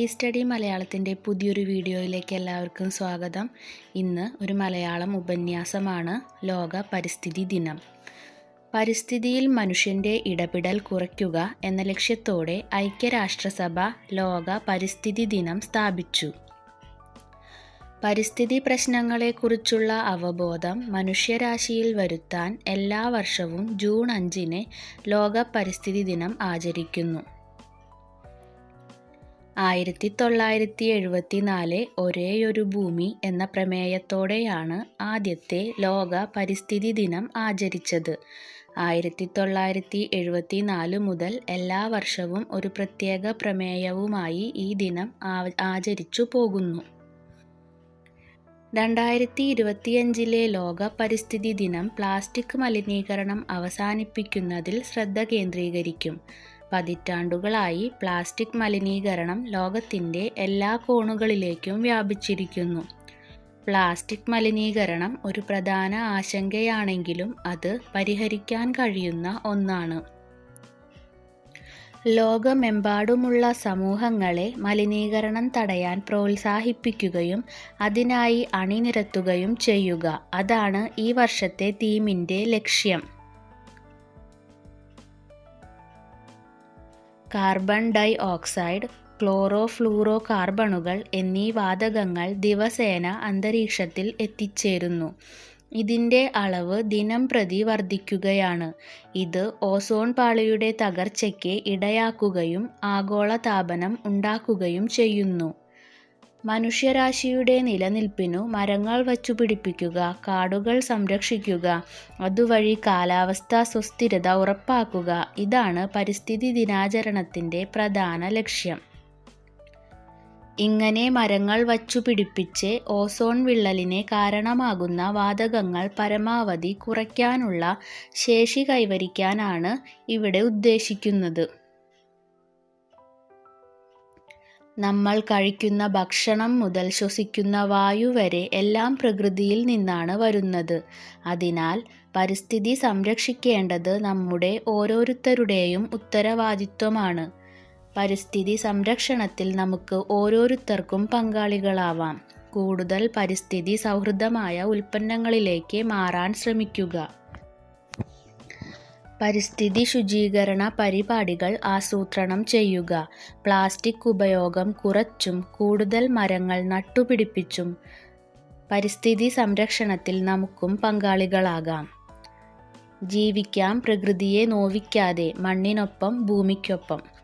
ഈ സ്റ്റഡി മലയാളത്തിന്റെ പുതിയൊരു വീഡിയോയിലേക്ക് എല്ലാവർക്കും സ്വാഗതം. ഇന്ന് ഒരു മലയാളം ഉപന്യാസമാണ് ലോക പരിസ്ഥിതി ദിനം. പരിസ്ഥിതിയിൽ മനുഷ്യന്റെ ഇടപെടൽ കുറയ്ക്കുക എന്ന ലക്ഷ്യത്തോടെ ഐക്യരാഷ്ട്രസഭ ലോക പരിസ്ഥിതി ദിനം സ്ഥാപിച്ചു. പരിസ്ഥിതി പ്രശ്നങ്ങളെക്കുറിച്ചുള്ള അവബോധം മനുഷ്യരാശിയിൽ വരുത്താൻ എല്ലാ വർഷവും ജൂൺ അഞ്ചിന് ലോക പരിസ്ഥിതി ദിനം ആചരിക്കുന്നു. ആയിരത്തി തൊള്ളായിരത്തി എഴുപത്തി നാല് ഒരേയൊരു ഭൂമി എന്ന പ്രമേയത്തോടെയാണ് ആദ്യത്തെ ലോക പരിസ്ഥിതി ദിനം ആചരിച്ചത്. ആയിരത്തി തൊള്ളായിരത്തി എഴുപത്തി നാല് മുതൽ എല്ലാ വർഷവും ഒരു പ്രത്യേക പ്രമേയവുമായി ഈ ദിനം ആചരിച്ചു പോകുന്നു. രണ്ടായിരത്തി ഇരുപത്തിയഞ്ചിലെ ലോക പരിസ്ഥിതി ദിനം പ്ലാസ്റ്റിക് മലിനീകരണം അവസാനിപ്പിക്കുന്നതിൽ ശ്രദ്ധ കേന്ദ്രീകരിക്കും. പതിറ്റാണ്ടുകളായി പ്ലാസ്റ്റിക് മലിനീകരണം ലോകത്തിന്റെ എല്ലാ കോണുകളിലേക്കും വ്യാപിച്ചിരിക്കുന്നു. പ്ലാസ്റ്റിക് മലിനീകരണം ഒരു പ്രധാന ആശങ്കയാണെങ്കിലും അത് പരിഹരിക്കാൻ കഴിയുന്ന ഒന്നാണ്. ലോകമെമ്പാടുമുള്ള സമൂഹങ്ങളെ മലിനീകരണം തടയാൻ പ്രോത്സാഹിപ്പിക്കുകയും അതിനായി അണിനിരത്തുകയും ചെയ്യുക. അതാണ് ഈ വർഷത്തെ തീമിന്റെ ലക്ഷ്യം. കാർബൺ ഡൈ ഓക്സൈഡ് ക്ലോറോ ഫ്ലൂറോ കാർബണുകൾ എന്നീ വാതകങ്ങൾ ദിവസേന അന്തരീക്ഷത്തിൽ എത്തിച്ചേരുന്നു. ഇതിന്റെ അളവ് ദിനം പ്രതി വർദ്ധിക്കുകയാണ്. ഇത് ഓസോൺ പാളിയുടെ തകർച്ചയ്ക്ക് ഇടയാക്കുകയും ആഗോളതാപനം ഉണ്ടാക്കുകയും ചെയ്യുന്നു. മനുഷ്യരാശിയുടെ നിലനിൽപ്പിനു മരങ്ങൾ വച്ചു പിടിപ്പിക്കുക കാടുകൾ സംരക്ഷിക്കുക അതുവഴി കാലാവസ്ഥാ സുസ്ഥിരത ഉറപ്പാക്കുക. ഇതാണ് പരിസ്ഥിതി ദിനാചരണത്തിന്റെ പ്രധാന ലക്ഷ്യം. ഇങ്ങനെ മരങ്ങൾ വച്ചുപിടിപ്പിച്ച് ഓസോൺ വിള്ളലിന് കാരണമാകുന്ന വാതകങ്ങൾ പരമാവധി കുറയ്ക്കാനുള്ള ശേഷി കൈവരിക്കാനാണ് ഇവിടെ ഉദ്ദേശിക്കുന്നത്. നമ്മൾ കഴിക്കുന്ന ഭക്ഷണം മുതൽ ശ്വസിക്കുന്ന വായു വരെ എല്ലാം പ്രകൃതിയിൽ നിന്നാണ് വരുന്നത്. അതിനാൽ പരിസ്ഥിതി സംരക്ഷിക്കേണ്ടത് നമ്മുടെ ഓരോരുത്തരുടെയും ഉത്തരവാദിത്വമാണ്. പരിസ്ഥിതി സംരക്ഷണത്തിൽ നമുക്ക് ഓരോരുത്തർക്കും പങ്കാളികളാവാം. കൂടുതൽ പരിസ്ഥിതി സൗഹൃദമായ ഉൽപ്പന്നങ്ങളിലേക്ക് മാറാൻ ശ്രമിക്കുക. പരിസ്ഥിതി ശുചീകരണ പരിപാടികൾ ആസൂത്രണം ചെയ്യുക. പ്ലാസ്റ്റിക് ഉപയോഗം കുറച്ചും കൂടുതൽ മരങ്ങൾ നട്ടുപിടിപ്പിച്ചും പരിസ്ഥിതി സംരക്ഷണത്തിൽ നമുക്കും പങ്കാളികളാകാം. ജീവിക്കാം പ്രകൃതിയെ നോവിക്കാതെ മണ്ണിനൊപ്പം ഭൂമിക്കൊപ്പം.